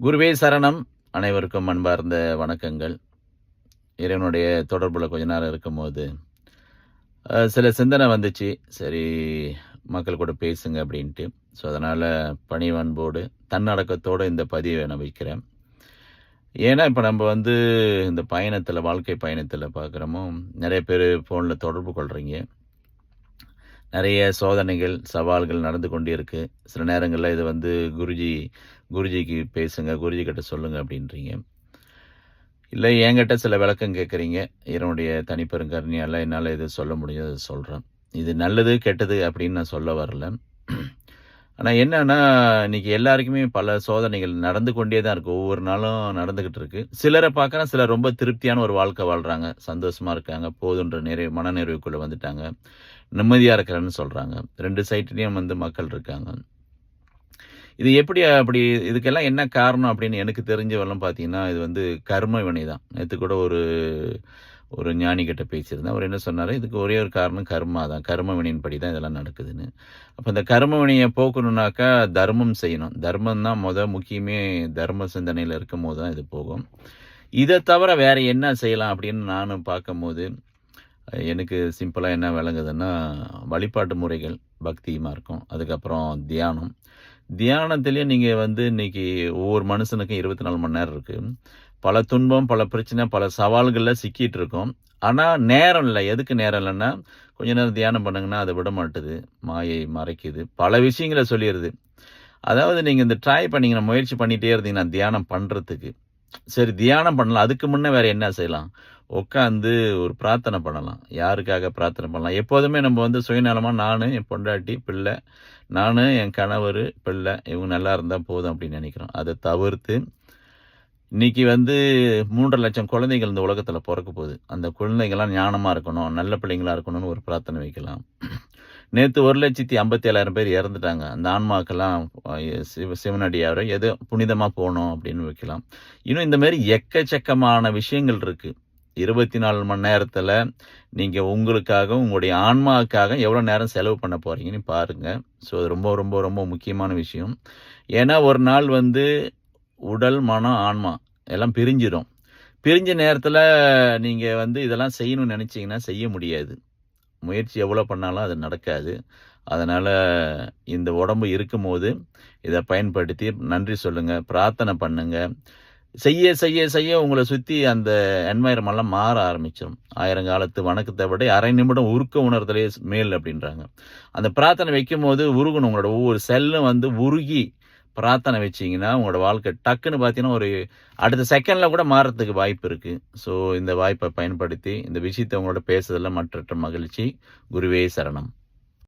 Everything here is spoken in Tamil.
குருவே சரணம். அனைவருக்கும் அன்பார்ந்த வணக்கங்கள். இறைவனுடைய தொடர்பில் கொஞ்ச நேரம் இருக்கும்போது சில சிந்தனை வந்துச்சு. சரி மக்கள் கூட பேசுங்க அப்படின்ட்டு. ஸோ அதனால் பணிவன்போடு தன்னடக்கத்தோடு இந்த பதிவை நான் வைக்கிறேன். ஏன்னா இப்போ நம்ம வந்து இந்த பயணத்தில் வாழ்க்கை பயணத்தில் பார்க்குறோமோ நிறைய பேர் ஃபோனில் தொடர்பு கொள்கிறீங்க நிறைய சோதனைகள் சவால்கள் நடந்து கொண்டிருக்கு. சில நேரங்களில் இது வந்து குருஜி குருஜிக்கு பேசுங்க குருஜி கிட்ட சொல்லுங்க அப்படின்றீங்க. இல்லை என்கிட்ட சில விளக்கம் கேட்குறீங்க இதனுடைய தனிப்பெருங்கருணையால் என்னால் இது சொல்ல முடியும் அது சொல்கிறேன் இது நல்லது கெட்டது அப்படின்னு நான் சொல்ல வரல. ஆனால் என்னன்னா இன்றைக்கி எல்லாருக்குமே பல சோதனைகள் நடந்து கொண்டே தான் இருக்குது ஒவ்வொரு நாளும் நடந்துக்கிட்டு இருக்குது சிலரை பார்க்குறேன் சிலர் ரொம்ப திருப்தியான ஒரு வாழ்க்கை வாழ்றாங்க. சந்தோஷமாக இருக்காங்க. போதுன்ற நிறைவு மனநிறைவுக்குள்ளே வந்துட்டாங்க. நிம்மதியாக இருக்கிறேன்னு சொல்கிறாங்க ரெண்டு சைட்லேயும் வந்து மக்கள் இருக்காங்க. இது எப்படி அப்படி இதுக்கெல்லாம் என்ன காரணம் அப்படின்னு எனக்கு தெரிஞ்சவெல்லாம் பார்த்தீங்கன்னா இது வந்து கர்ம வினை தான் நேற்று கூட ஒரு ஒரு ஞானி கிட்ட பேசியிருந்தேன். அவர் என்ன சொன்னார்? இதுக்கு ஒரே ஒரு காரணம் கர்மா தான். கர்ம வினையின்படி தான் இதெல்லாம் நடக்குதுன்னு. அப்போ இந்த கர்ம வினையை போக்கணுன்னாக்கா தர்மம் செய்யணும். தர்மம் தான் முத முக்கியமே தர்ம சிந்தனையில் இருக்கும் போது தான் இது போகும். இதை தவிர வேறு என்ன செய்யலாம் அப்படின்னு நானும் பார்க்கும்போது எனக்கு சிம்பிளாக என்ன விளங்குதுன்னா வழிபாட்டு முறைகள் பக்தியுமாக இருக்கும். அதுக்கப்புறம் தியானம். தியானத்துலேயே நீங்கள் வந்து இன்னைக்கு ஒவ்வொரு மனுஷனுக்கும் இருபத்தி நாலு மணி நேரம் இருக்குது பல துன்பம் பல பிரச்சனை பல சவால்களில் சிக்கிட்டு இருக்கோம் ஆனால் நேரம் இல்லை. எதுக்கு நேரம் இல்லைன்னா கொஞ்ச நேரம் தியானம் பண்ணுங்கன்னா அதை விட மாட்டுது மாயை மறைக்குது. பல விஷயங்களை சொல்லிடுது அதாவது நீங்கள் இந்த ட்ரை பண்ணீங்கன்னா முயற்சி பண்ணிகிட்டே இருந்தீங்கன்னா தியானம் பண்ணுறதுக்கு சரி தியானம் பண்ணலாம். அதுக்கு முன்னே வேறு என்ன செய்யலாம்? உட்காந்து ஒரு பிரார்த்தனை பண்ணலாம். யாருக்காக பிரார்த்தனை பண்ணலாம்? எப்போதுமே நம்ம வந்து சுயநலமாக நான் என் பொண்டாட்டி பிள்ளை நான் என் கணவர் பிள்ளை இவங்க நல்லா இருந்தால் போதும் அப்படின்னு நினைக்கிறோம். அதை தவிர்த்து இன்றைக்கி வந்து மூன்றரை லட்சம் குழந்தைகள் இந்த உலகத்தில் பிறக்க போகுது. அந்த குழந்தைங்கள்லாம் ஞானமாக இருக்கணும் நல்ல பிள்ளைங்களா இருக்கணும்னு ஒரு பிரார்த்தனை வைக்கலாம். நேற்று ஒரு லட்சத்தி ஐம்பத்தி ஏழாயிரம் பேர் இறந்துட்டாங்க. அந்த ஆன்மாக்கெல்லாம் சிவ சிவனடியாரோ எதோ புனிதமாக போகணும் அப்படின்னு வைக்கலாம். இன்னும் இந்த மாதிரி எக்கச்சக்கமான விஷயங்கள் இருக்குது இருபத்தி நாலு மணி நேரத்தில் நீங்கள் உங்களுக்காக உங்களுடைய ஆன்மாவுக்காக எவ்வளோ நேரம் செலவு பண்ண போகிறீங்கன்னு பாருங்கள் ஸோ அது ரொம்ப ரொம்ப ரொம்ப முக்கியமான விஷயம். ஏன்னா ஒரு நாள் வந்து உடல் மனம் ஆன்மா எல்லாம் பிரிஞ்சிடும். பிரிஞ்ச நேரத்தில் நீங்கள் வந்து இதெல்லாம் செய்யணும்னு நினச்சிங்கன்னா செய்ய முடியாது. முயற்சி எவ்வளோ பண்ணாலும் அது நடக்காது. அதனால் இந்த உடம்பு இருக்கும்போது இதை பயன்படுத்தி நன்றி சொல்லுங்கள் பிரார்த்தனை பண்ணுங்கள் செய்ய செய்ய செய்ய உங்களை சுற்றி அந்த என்வாயர்மெல்லாம் மாற ஆரம்பிச்சிடும் ஆயிரங்காலத்து வணக்கத்தை விட அரை நிமிடம் உருக்க உணர்தலே மேல் அப்படின்றாங்க. அந்த பிரார்த்தனை வைக்கும் போது உருகணும். உங்களோட ஒவ்வொரு செல்லும் வந்து உருகி பிரார்த்தனை வச்சீங்கன்னா உங்களோட வாழ்க்கை டக்குன்னு பார்த்தீங்கன்னா ஒரு அடுத்த செகண்டில் கூட மாறுறதுக்கு வாய்ப்பு இருக்குது ஸோ இந்த வாய்ப்பை பயன்படுத்தி இந்த விஷயத்தை உங்களோட பேசுறதுல மற்ற மகிழ்ச்சி. குருவே சரணம்.